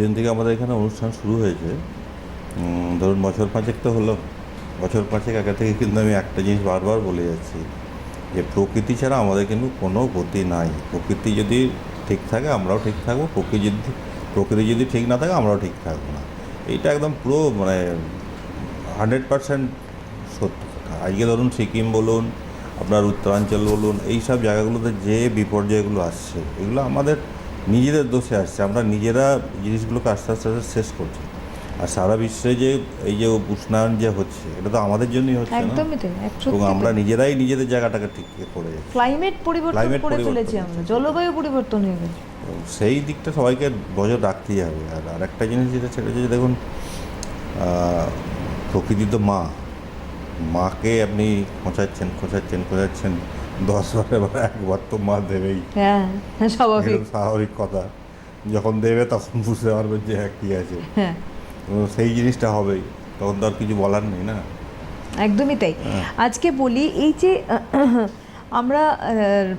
যেদিন থেকে আমাদের এখানে অনুষ্ঠান শুরু হয়েছে। ধরুন বছর পাঁচেক তো হলো। বছর পাঁচেক আগে থেকে কিন্তু আমি একটা জিনিস বারবার বলে যাচ্ছি যে প্রকৃতি ছাড়া আমাদের কিন্তু কোনো গতি নাই। প্রকৃতি যদি ঠিক থাকে, আমরাও ঠিক থাকব। প্রকৃতি যদি প্রকৃতি যদি ঠিক না থাকে, আমরাও ঠিক থাকব না। এইটা একদম পুরো মানে হান্ড্রেড পার্সেন্ট সত্যি আজকে ধরুন সিকিম বলুন, আপনার উত্তরাঞ্চল বলুন এই সব জায়গাগুলোতে যে বিপর্যয়গুলো আসছে, এগুলো আমাদের নিজেদের দোষে আসছে। আমরা নিজেরা জিনিসগুলোকে আস্তে আস্তে আস্তে শেষ করছি। আর সারা বিশ্বে যে এই যে উষ্ণায়ন যে হচ্ছে এটা তো আমাদের জন্যই হচ্ছে না? একদমই তাই এবং আমরা নিজেরাই নিজেদের জায়গাটাকে ঠিক করে যাচ্ছি। ক্লাইমেট পরিবর্তন করে ফেলেছি আমরা জলবায়ু পরিবর্তন হয়ে গেছে। সেই দিকটা সবাইকে নজর রাখতেই হবে। আর আরেকটা জিনিস যেটা সেটা হচ্ছে যে দেখুন প্রকৃতি তো মা। মাকে আপনি খোঁচাচ্ছেন খোঁচাচ্ছেন খোঁচাচ্ছেন। দশ বারে একবার তো মা দেবেই। হ্যাঁ হ্যাঁ, স্বাভাবিক। স্বাভাবিক কথা। যখন দেবে তখন বুঝতে পারবেন যে হ্যাঁ কী আছে। হ্যাঁ। সেই জিনিসটা হবেই। তখন তো আর কিছু বলার নেই না। একদমই তাই। হ্যাঁ। আজকে বলি এই যে আমরা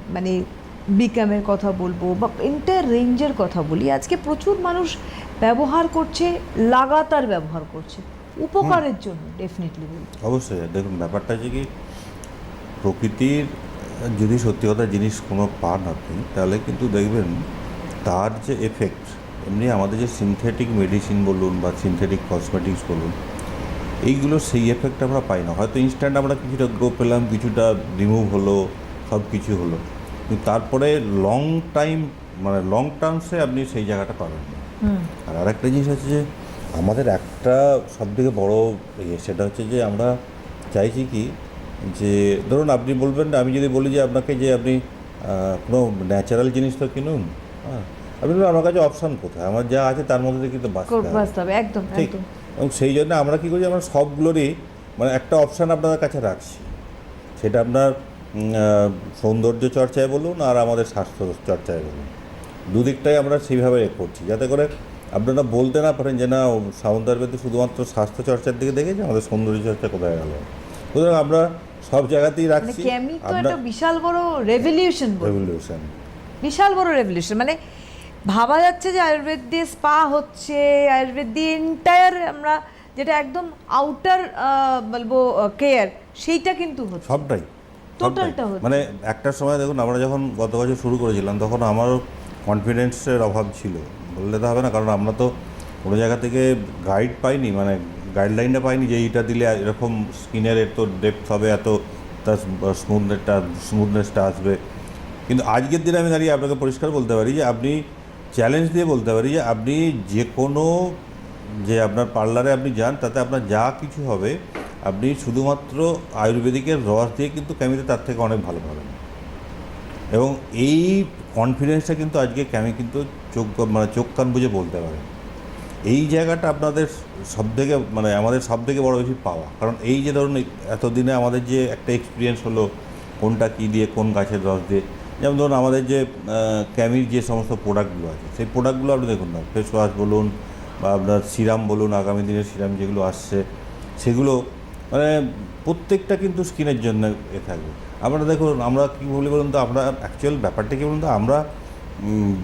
মানে বিকামের কথা বলব বা ইন্টার রেঞ্জের কথা বলি। আজকে প্রচুর মানুষ ব্যবহার করছে লাগাতার ব্যবহার করছে। উপকারের জন্য ডেফিনেটলি অবশ্যই। দেখুন ব্যাপারটা হচ্ছে কি প্রকৃতির যদি সত্যি কথা জিনিস কোনো পান আপনি তাহলে কিন্তু দেখবেন তার যে এফেক্ট এমনি আমাদের যে সিনথেটিক মেডিসিন বলুন বা সিনথেটিক কসমেটিক্স বলুন এইগুলো সেই এফেক্ট আমরা পাই না। হয়তো ইনস্ট্যান্ট আমরা কিছুটা গ্রো পেলাম কিছুটা রিমুভ হলো সব কিছু হলো। কিন্তু তারপরে লং টাইম মানে লং টার্মসে আপনি সেই জায়গাটা পাবেন না। আর আরেকটা জিনিস হচ্ছে যে আমাদের একটা সবথেকে বড় ইয়ে সেটা হচ্ছে যে আমরা চাইছি কি যে ধরুন আপনি বলবেন আমি যদি বলি যে আপনাকে যে আপনি কোনো ন্যাচারাল জিনিস তো কিনুন হ্যাঁ আপনি বলবেন আমার কাছে অপশান কোথায়? আমার যা আছে তার মধ্যে কিন্তু বাঁচতে হবে। একদম ঠিক? এবং সেই জন্য আমরা কী করছি আমরা সবগুলোরই মানে একটা অপশান আপনাদের কাছে রাখছি। সেটা আপনার সৌন্দর্য চর্চায় বলুন আর আমাদের স্বাস্থ্য চর্চায় বলুন। দুদিকটাই আমরা সেইভাবে এ করছি। যাতে করে আপনারা বলতে না পারেন যে না সাউন্দার বেদে শুধুমাত্র স্বাস্থ্য চর্চার দিকে দেখেছি আমাদের সৌন্দর্য চর্চা কোথায় গেল। সুতরাং আমরা সব জায়গাতেই মানে রাখছি। ক্যামি তো একটা বিশাল বড় রেভলিউশন রেভলিউশন বিশাল বড় রেভলিউশন মানে ভাবা যাচ্ছে যে আয়ুর্বেদ দিয়ে স্পা হচ্ছে আয়ুর্বেদ দিয়ে এন্টায়ার আমরা যেটা একদম আউটার বলব কেয়ার সেইটা কিন্তু হচ্ছে। সবটাই Total সবটাই। টা হচ্ছে। মানে একটা সময় দেখুন আমরা যখন গত বছর শুরু করেছিলাম তখন আমারও কনফিডেন্সের অভাব ছিল। বললে তো হবে না কারণ আমরা তো কোনো জায়গা থেকে গাইড পাইনি মানে গাইডলাইনটা পাইনি যে এইটা দিলে এরকম স্কিনের এত ডেপথ হবে, এত তার স্মুথনেসটা স্মুথনেসটা আসবে। কিন্তু আজকের দিনে আমি দাঁড়িয়ে আপনাকে পরিষ্কার বলতে পারি যে আপনি চ্যালেঞ্জ দিয়ে বলতে পারি যে আপনি যে কোনো যে আপনার পার্লারে আপনি যান, তাতে আপনার যা কিছু হবে, আপনি শুধুমাত্র আয়ুর্বেদিকের রস দিয়ে কিন্তু ক্যামিতে তার থেকে অনেক ভালো পাবেন। এবং এই কনফিডেন্সটা কিন্তু আজকে ক্যামি কিন্তু চোখ মানে চোখ কান বুঝে বলতে পারে। এই জায়গাটা আপনাদের সব থেকে মানে আমাদের সব থেকে বড় বেশি পাওয়া। কারণ এই যে ধরুন এতদিনে আমাদের যে একটা এক্সপিরিয়েন্স হলো, কোনটা কী দিয়ে, কোন গাছের রস দিয়ে। যেমন ধরুন, আমাদের যে ক্যামির যে সমস্ত প্রোডাক্টগুলো আছে, সেই প্রোডাক্টগুলো আপনি দেখুন না। ফেস ওয়াশ বলুন বা আপনার সিরাম বলুন, আগামী দিনের সিরাম যেগুলো আসছে, সেগুলো মানে প্রত্যেকটা কিন্তু স্কিনের জন্য এ থাকবে। আমরা দেখুন, আমরা কী বলি বলুন তো, আমরা অ্যাকচুয়াল ব্যাপারটা কী বলুন তো, আমরা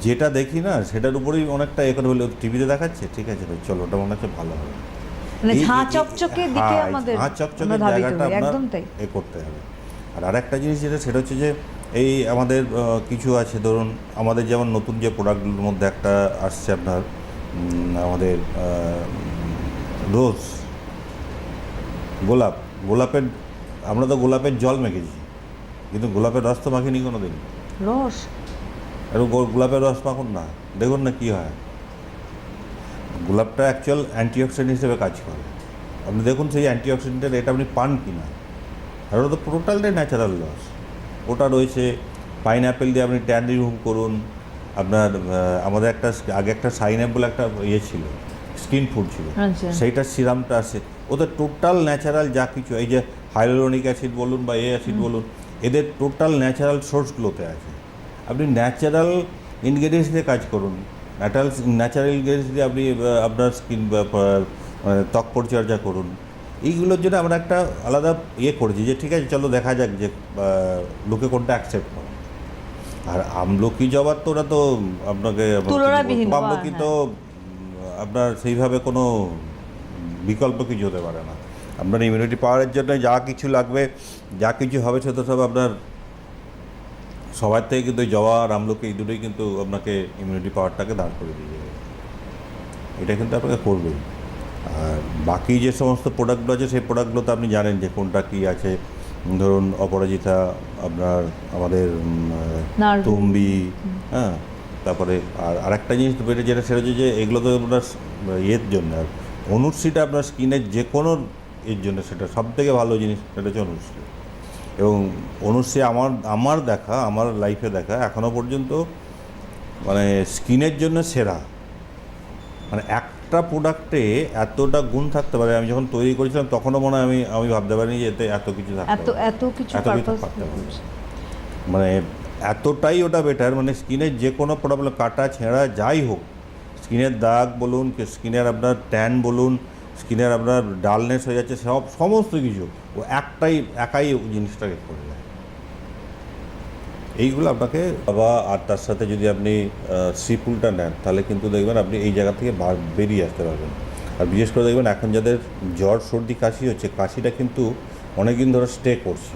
যেটা দেখি না সেটার উপরেই অনেকটা এ করে হলে টিভিতে দেখাচ্ছে। ঠিক আছে চলো ওটা মনে হচ্ছে ভালো হবে। মানে ঝাঁ এই- দিকে হ্যাঁ, আমাদের ঝাঁ ধাবিত জায়গাটা একদম তাই। এ করতে হবে। আর আরেকটা জিনিস যেটা সেটা হচ্ছে যে এই আমাদের কিছু আছে ধরুন আমাদের যেমন নতুন যে প্রোডাক্টগুলোর মধ্যে একটা আসছে আপনার আমাদের রোজ গোলাপ। গোলাপের আমরা তো গোলাপের জল মেখেছি কিন্তু গোলাপের রস তো মাখিনি কোনো দিন রস? একটু গোলাপের রস মাখুন না। দেখুন না কী হয়। গোলাপটা অ্যাকচুয়াল অ্যান্টিঅক্সিডেন্ট হিসেবে কাজ করে। আপনি দেখুন সেই অ্যান্টিঅক্সিডেন্টের এটা আপনি পান কি না। আর ওটা তো টোটালটাই ন্যাচারাল রস। ওটা রয়েছে পাইন অ্যাপেল দিয়ে আপনি ট্যান রিমুভ করুন। আপনার আমাদের একটা আগে একটা সাইন বলে একটা ইয়ে ছিল স্কিন ফুড ছিল। আচ্ছা। সেইটার সিরামটা আছে ওদের টোটাল ন্যাচারাল যা কিছু এই যে হাইলোরনিক অ্যাসিড বলুন বা এ অ্যাসিড বলুন এদের টোটাল ন্যাচারাল সোর্সগুলোতে আছে। আপনি ন্যাচারাল ইনগ্রেডিয়েন্টস দিয়ে কাজ করুন। ন্যাচারাল ন্যাচারাল ইনগ্রেডিয়েন্টস দিয়ে আপনি আপনার স্কিন ত্বক পরিচর্যা করুন। এইগুলোর জন্য আমরা একটা আলাদা ইয়ে করেছি যে ঠিক আছে চলো দেখা যাক যে লোকে কোনটা অ্যাকসেপ্ট করে। আর আমলকি জবার তো ওরা তো আপনাকে আমলকি হ্যাঁ। তো আপনার সেইভাবে কোনো বিকল্প কিছু হতে পারে না। আপনার ইমিউনিটি পাওয়ারের জন্য যা কিছু লাগবে যা কিছু হবে সেটা সব আপনার সবার থেকে কিন্তু জবা আমলকি এই দুটোই কিন্তু আপনাকে ইমিউনিটি পাওয়ারটাকে দাঁড় করে দিয়ে যাবে। এটা কিন্তু আপনাকে করবেই। আর বাকি যে সমস্ত প্রোডাক্টগুলো আছে সেই প্রোডাক্টগুলো তো আপনি জানেন যে কোনটা কী আছে। ধরুন অপরাজিতা আপনার আমাদের তুম্বি হ্যাঁ তারপরে আর আরেকটা জিনিস বেড়ে যেটা সেটা হচ্ছে যে এগুলো তো আপনার ইয়ের জন্য। আর অনুশ্রীটা আপনার স্কিনের যে কোনো এর জন্য সেটা সব থেকে ভালো জিনিস সেটা হচ্ছে অনুশ্রী এবং অনুশ্রী আমার আমার দেখা আমার লাইফে দেখা এখনও পর্যন্ত মানে স্কিনের জন্য সেরা মানে একটা প্রোডাক্টে এতটা গুণ থাকতে পারে আমি যখন তৈরি করেছিলাম তখনও মনে হয় আমি আমি ভাবতে পারিনি যে এতে এত কিছু থাকতে এত। এত কিছু এত কিছু থাকতে পারে। মানে এতটাই ওটা বেটার মানে স্কিনের যে কোনো প্রবলেম কাটা ছেঁড়া যাই হোক স্কিনের দাগ বলুন স্কিনের আপনার ট্যান বলুন স্কিনের আপনার ডালনেস হয়ে যাচ্ছে সব সমস্ত কিছু। ও একটাই একাই জিনিসটাকে করে দেয় এইগুলো আপনাকে বাবা আর তার সাথে যদি আপনি সিপুলটা নেন তাহলে কিন্তু দেখবেন আপনি এই জায়গা থেকে বেরিয়ে আসতে পারবেন। আর বিশেষ করে দেখবেন এখন যাদের জ্বর সর্দি কাশি হচ্ছে কাশিটা কিন্তু অনেকদিন ধরে স্টে করছে।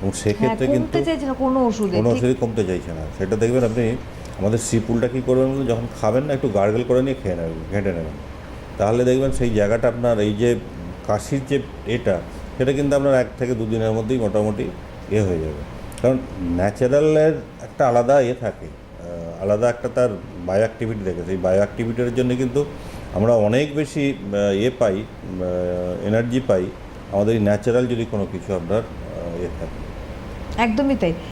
এবং হ্যাঁ সেক্ষেত্রে কিন্তু চাইছে না কোনো ওষুধে। কোনো ওষুধই কমতে চাইছে না। সেটা দেখবেন আপনি আমাদের সিপুলটা কী করবেন? যখন খাবেন না একটু গার্গেল করে নিয়ে খেয়ে নেবেন ঘেঁটে নেবেন। তাহলে দেখবেন সেই জায়গাটা আপনার এই যে কাশির যে এটা, সেটা কিন্তু আপনার এক থেকে দুদিনের মধ্যেই মোটামুটি এ হয়ে যাবে। কারণ ন্যাচারালের একটা আলাদা ইয়ে থাকে আলাদা একটা তার বায়ো অ্যাক্টিভিটি থাকে। সেই বায়ো অ্যাক্টিভিটির জন্য কিন্তু আমরা অনেক বেশি ইয়ে পাই এনার্জি পাই। আমাদের ন্যাচারাল যদি কোনো কিছু আপনার ইয়ে থাকে। একদমই তাই।